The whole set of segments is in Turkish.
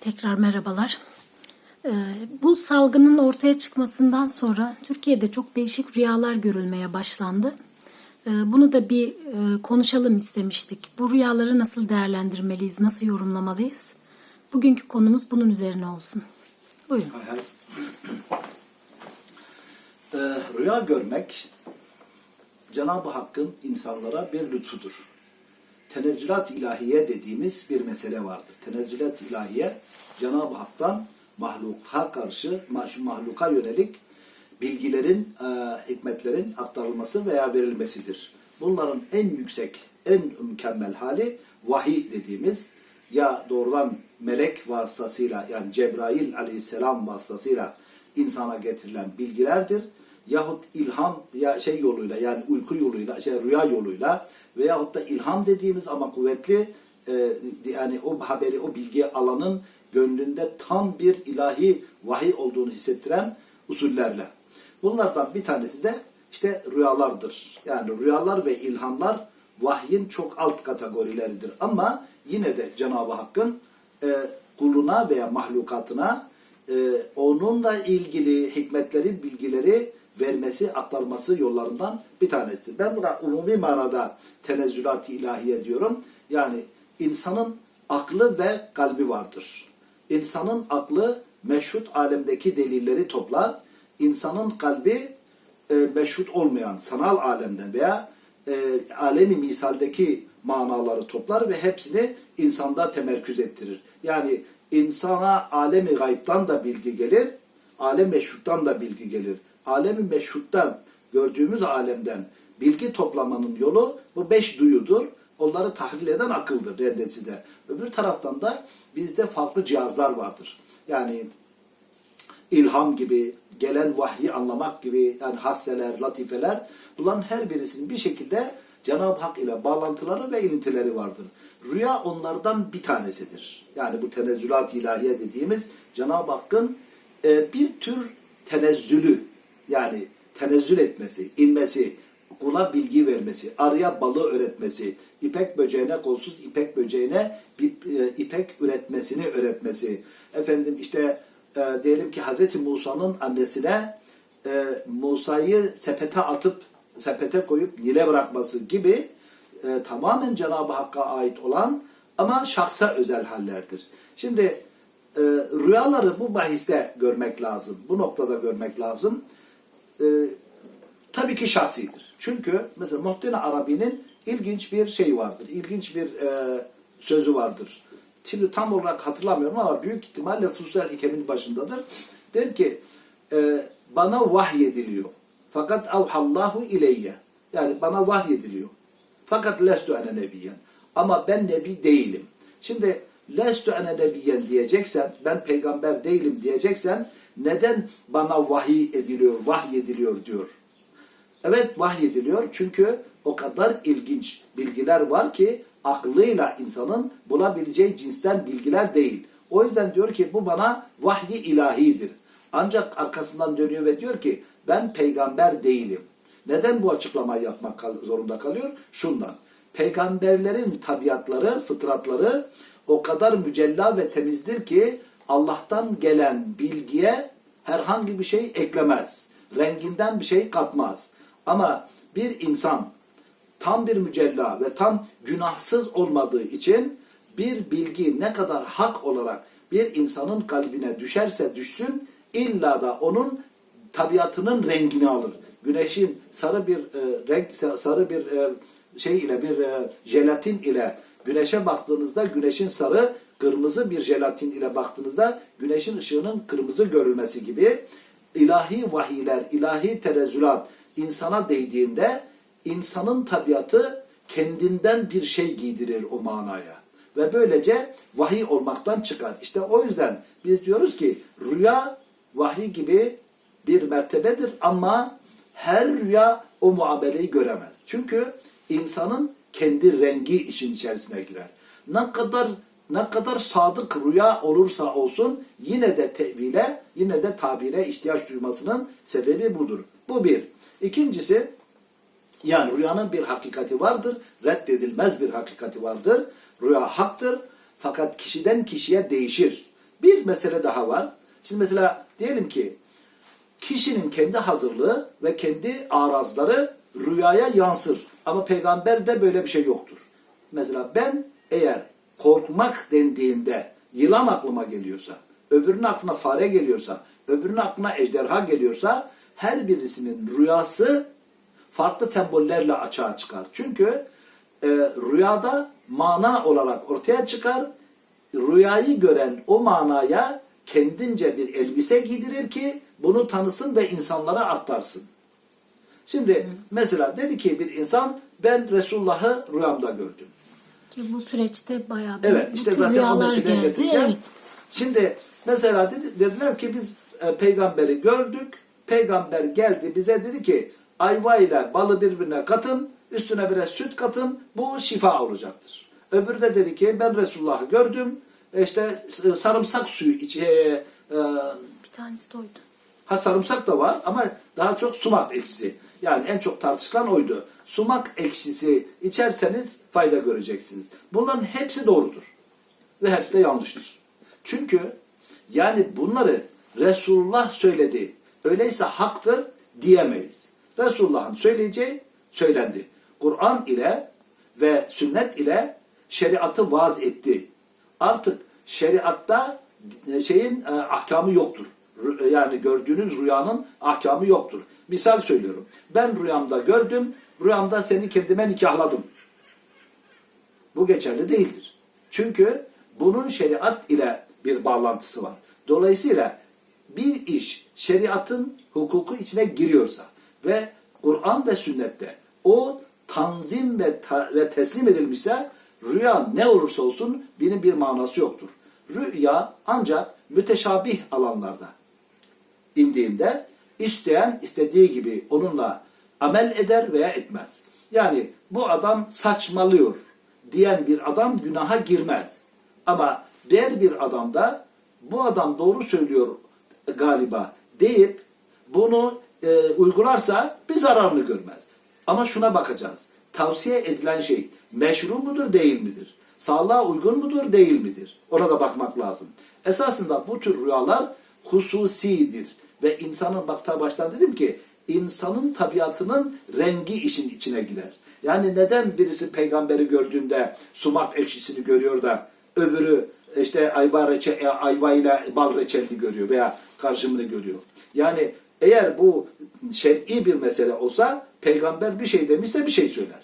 Tekrar merhabalar. Ee, Bu salgının ortaya çıkmasından sonra Türkiye'de çok değişik rüyalar görülmeye başlandı. Ee, Bunu da bir e, konuşalım istemiştik. Bu rüyaları nasıl değerlendirmeliyiz, nasıl yorumlamalıyız? Bugünkü konumuz bunun üzerine olsun. Buyurun. Ee, rüya görmek Cenab-ı Hakk'ın insanlara bir lütfudur. Tenezzülat ilahiye dediğimiz bir mesele vardır. Tenezzülat ilahiye Cenab-ı Hak'tan mahluka karşı, mah- mahluka yönelik bilgilerin, e, hikmetlerin aktarılması veya verilmesidir. Bunların en yüksek, en mükemmel hali vahiy dediğimiz ya doğrudan melek vasıtasıyla yani Cebrail aleyhisselam vasıtasıyla insana getirilen bilgilerdir. Yahut ilham ya şey yoluyla yani uyku yoluyla, şey rüya yoluyla veyahut da ilham dediğimiz ama kuvvetli e, yani o haberi, o bilgiyi alanın gönlünde tam bir ilahi vahiy olduğunu hissettiren usullerle. Bunlardan bir tanesi de işte rüyalardır. Yani rüyalar ve ilhamlar vahyin çok alt kategorileridir. Ama yine de Cenab-ı Hakk'ın e, kuluna veya mahlukatına e, onunla ilgili hikmetleri, bilgileri vermesi, aktarması yollarından bir tanesidir. Ben buna umumi manada tenezzülat-ı ilahiye diyorum. Yani insanın aklı ve kalbi vardır. İnsanın aklı meşhut alemdeki delilleri toplar. İnsanın kalbi e, meşhut olmayan sanal alemden veya e, alemi misaldeki manaları toplar ve hepsini insanda temerküz ettirir. Yani insana alemi gayiptan da bilgi gelir, alem meşhuttan da bilgi gelir. Alemi meşhuttan, gördüğümüz alemden bilgi toplamanın yolu bu beş duyudur. Onları tahlil eden akıldır rendesi de. Öbür taraftan da bizde farklı cihazlar vardır. Yani ilham gibi, gelen vahyi anlamak gibi yani hasseler, latifeler bunların her birisinin bir şekilde Cenab-ı Hak ile bağlantıları ve ilintileri vardır. Rüya onlardan bir tanesidir. Yani bu tenezzülat ilahiye dediğimiz Cenab-ı Hakk'ın e, bir tür tenezzülü yani tenezzül etmesi, inmesi, kula bilgi vermesi, arıya balı öğretmesi, ipek böceğine kolsuz ipek böceğine bir e, ipek üretmesini öğretmesi. Efendim işte e, diyelim ki Hazreti Musa'nın annesine e, Musa'yı sepete atıp sepete koyup Nil'e bırakması gibi e, tamamen Cenab-ı Hakk'a ait olan ama şahsa özel hallerdir. Şimdi e, rüyaları bu bahiste görmek lazım. Bu noktada görmek lazım. E, tabii ki şahsidir. Çünkü mesela Muhittin Arabi'nin ilginç bir şey vardır. İlginç bir e, sözü vardır. Şimdi tam olarak hatırlamıyorum ama büyük ihtimalle Fusel Hikem'in başındadır. Der ki e, bana vahyediliyor. Fakat avhallahu ileyye. Yani bana vahyediliyor. Fakat lestu ene nebiyen. Ama ben nebi değilim. Şimdi lestu ene nebiyen diyeceksen, ben peygamber değilim diyeceksen neden bana vahiy ediliyor, vahyediliyor diyor. Evet vahyediliyor çünkü o kadar ilginç bilgiler var ki aklıyla insanın bulabileceği cinsten bilgiler değil. O yüzden diyor ki bu bana vahyi ilahidir. Ancak arkasından dönüyor ve diyor ki ben peygamber değilim. Neden bu açıklamayı yapmak zorunda kalıyor? Şundan. Peygamberlerin tabiatları, fıtratları o kadar mücella ve temizdir ki Allah'tan gelen bilgiye herhangi bir şey eklemez. Renginden bir şey katmaz. Ama bir insan tam bir mücella ve tam günahsız olmadığı için bir bilgi ne kadar hak olarak bir insanın kalbine düşerse düşsün illa da onun tabiatının rengini alır. Güneşin sarı bir e, renk sarı bir e, şey ile bir e, jelatin ile güneşe baktığınızda güneşin sarı kırmızı bir jelatin ile baktığınızda güneşin ışığının kırmızı görülmesi gibi ilahi vahiyler, ilahi tenezzülat insana değdiğinde insanın tabiatı kendinden bir şey giydirir o manaya. Ve böylece vahiy olmaktan çıkar. İşte o yüzden biz diyoruz ki rüya vahiy gibi bir mertebedir ama her rüya o muameleyi göremez. Çünkü insanın kendi rengi işin içerisine girer. Ne kadar ne kadar sadık rüya olursa olsun yine de tevile, yine de tabire ihtiyaç duymasının sebebi budur. Bu bir. İkincisi yani rüyanın bir hakikati vardır, reddedilmez bir hakikati vardır. Rüya haktır. Fakat kişiden kişiye değişir. Bir mesele daha var. Şimdi mesela diyelim ki kişinin kendi hazırlığı ve kendi arazları rüyaya yansır. Ama peygamberde böyle bir şey yoktur. Mesela ben eğer korkmak dendiğinde yılan aklıma geliyorsa, öbürünün aklına fare geliyorsa, öbürünün aklına ejderha geliyorsa her birisinin rüyası farklı sembollerle açığa çıkar. Çünkü e, rüyada mana olarak ortaya çıkar. Rüyayı gören o manaya kendince bir elbise giydirir ki bunu tanısın ve insanlara aktarsın. Şimdi mesela dedi ki bir insan ben Resulullah'ı rüyamda gördüm. Ki bu süreçte bayağı bir Evet işte zaten o meseleye getireceğim. Evet. Şimdi mesela dedi, dediler ki biz e, peygamberi gördük. Peygamber geldi bize dedi ki ayva ile balı birbirine katın, üstüne biraz süt katın, bu şifa olacaktır. Öbürü de dedi ki ben Resulullah'ı gördüm. E, işte e, sarımsak suyu iç, e, e, Bir tanesi de oydu. Ha sarımsak da var ama daha çok sumak ekşisi. Yani en çok tartışılan oydu. Sumak ekşisi içerseniz fayda göreceksiniz. Bunların hepsi doğrudur. Ve hepsi de yanlıştır. Çünkü yani bunları Resulullah söyledi. Öyleyse haktır diyemeyiz. Resulullah'ın söyleyeceği söylendi. Kur'an ile ve sünnet ile şeriatı vaaz etti. Artık şeriatta şeyin e, ahkamı yoktur. Yani gördüğünüz rüyanın ahkamı yoktur. Misal söylüyorum. Ben rüyamda gördüm, rüyamda seni kendime nikahladım. Bu geçerli değildir. Çünkü bunun şeriat ile bir bağlantısı var. Dolayısıyla bir iş şeriatın hukuku içine giriyorsa ve Kur'an ve sünnette o tanzim ve, ta- ve teslim edilmişse rüya ne olursa olsun birinin bir manası yoktur. Rüya ancak müteşabih alanlarda indiğinde isteyen istediği gibi onunla amel eder veya etmez. Yani bu adam saçmalıyor diyen bir adam günaha girmez. Ama diğer bir adam da bu adam doğru söylüyor galiba deyip bunu e, uygularsa bir zararını görmez. Ama şuna bakacağız. Tavsiye edilen şey meşru mudur değil midir? Sağlığa uygun mudur değil midir? Ona da bakmak lazım. Esasında bu tür rüyalar hususidir. Ve insanın bak ta baştan dedim ki insanın tabiatının rengi işin içine girer. Yani neden birisi peygamberi gördüğünde sumak ekşisini görüyor da öbürü işte ayva, reçe, e, ayva ile bal reçelini görüyor veya karışımını görüyor. Yani eğer bu şer'i bir mesele olsa peygamber bir şey demişse bir şey söyler.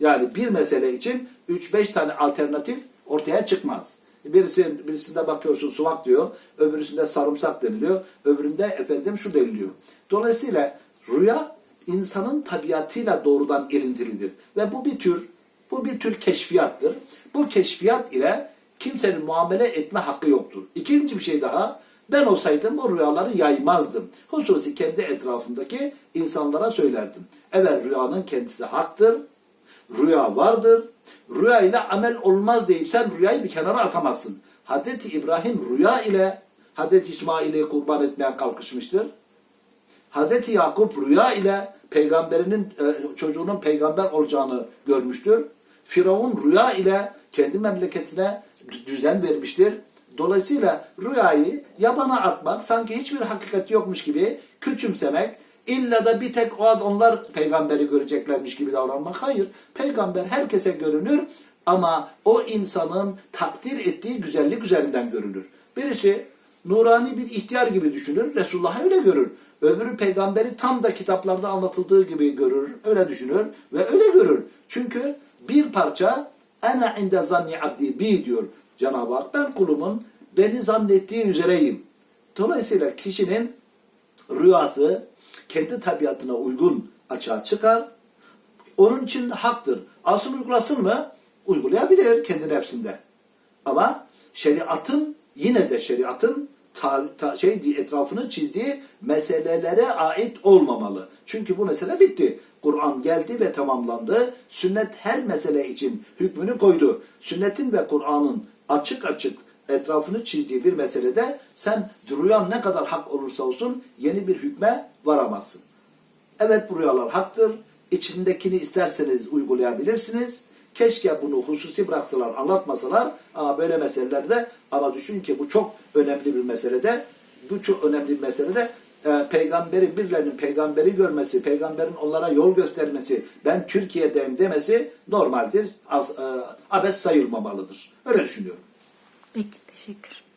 Yani bir mesele için 3-5 tane alternatif ortaya çıkmaz. Birisi, birisinde bakıyorsun sumak diyor, öbürüsünde sarımsak deniliyor, öbüründe efendim şu deniliyor. Dolayısıyla rüya insanın tabiatıyla doğrudan ilintilidir. Ve bu bir tür, bu bir tür keşfiyattır. Bu keşfiyat ile kimsenin muamele etme hakkı yoktur. İkinci bir şey daha, ben olsaydım bu rüyaları yaymazdım. Hususi kendi etrafımdaki insanlara söylerdim. Evet rüyanın kendisi haktır, rüya vardır. Rüya ile amel olmaz deyip sen rüyayı bir kenara atamazsın. Hazreti İbrahim rüya ile Hazreti İsmail'i kurban etmeye kalkışmıştır. Hazreti Yakup rüya ile peygamberinin e, çocuğunun peygamber olacağını görmüştür. Firavun rüya ile kendi memleketine dü- düzen vermiştir. Dolayısıyla rüyayı yabana atmak, sanki hiçbir hakikat yokmuş gibi küçümsemek, illa da bir tek o ad onlar peygamberi göreceklermiş gibi davranmak. Hayır, peygamber herkese görünür ama o insanın takdir ettiği güzellik üzerinden görünür. Birisi nurani bir ihtiyar gibi düşünür, Resulullah öyle görür. Öbürü peygamberi tam da kitaplarda anlatıldığı gibi görür, öyle düşünür ve öyle görür. Çünkü bir parça ene inde zanni abdi bi diyor Cenab-ı Hak. Ben kulumun beni zannettiği üzereyim. Dolayısıyla kişinin rüyası kendi tabiatına uygun açığa çıkar. Onun için haktır. Asıl uygulasın mı? Uygulayabilir kendi nefsinde. Ama şeriatın yine de şeriatın ta, ta- şey etrafını çizdiği meselelere ait olmamalı. Çünkü bu mesele bitti. Kur'an geldi ve tamamlandı. Sünnet her mesele için hükmünü koydu. Sünnetin ve Kur'an'ın açık açık etrafını çizdiği bir meselede sen rüyan ne kadar hak olursa olsun yeni bir hükme varamazsın. Evet bu rüyalar haktır. İçindekini isterseniz uygulayabilirsiniz. Keşke bunu hususi bıraksalar, anlatmasalar ama böyle meselelerde ama düşün ki bu çok önemli bir meselede bu çok önemli bir meselede e, peygamberi birilerinin peygamberi görmesi, peygamberin onlara yol göstermesi, ben Türkiye'deyim demesi normaldir. Az, e, abes sayılmamalıdır. Öyle düşünüyorum. Peki teşekkür.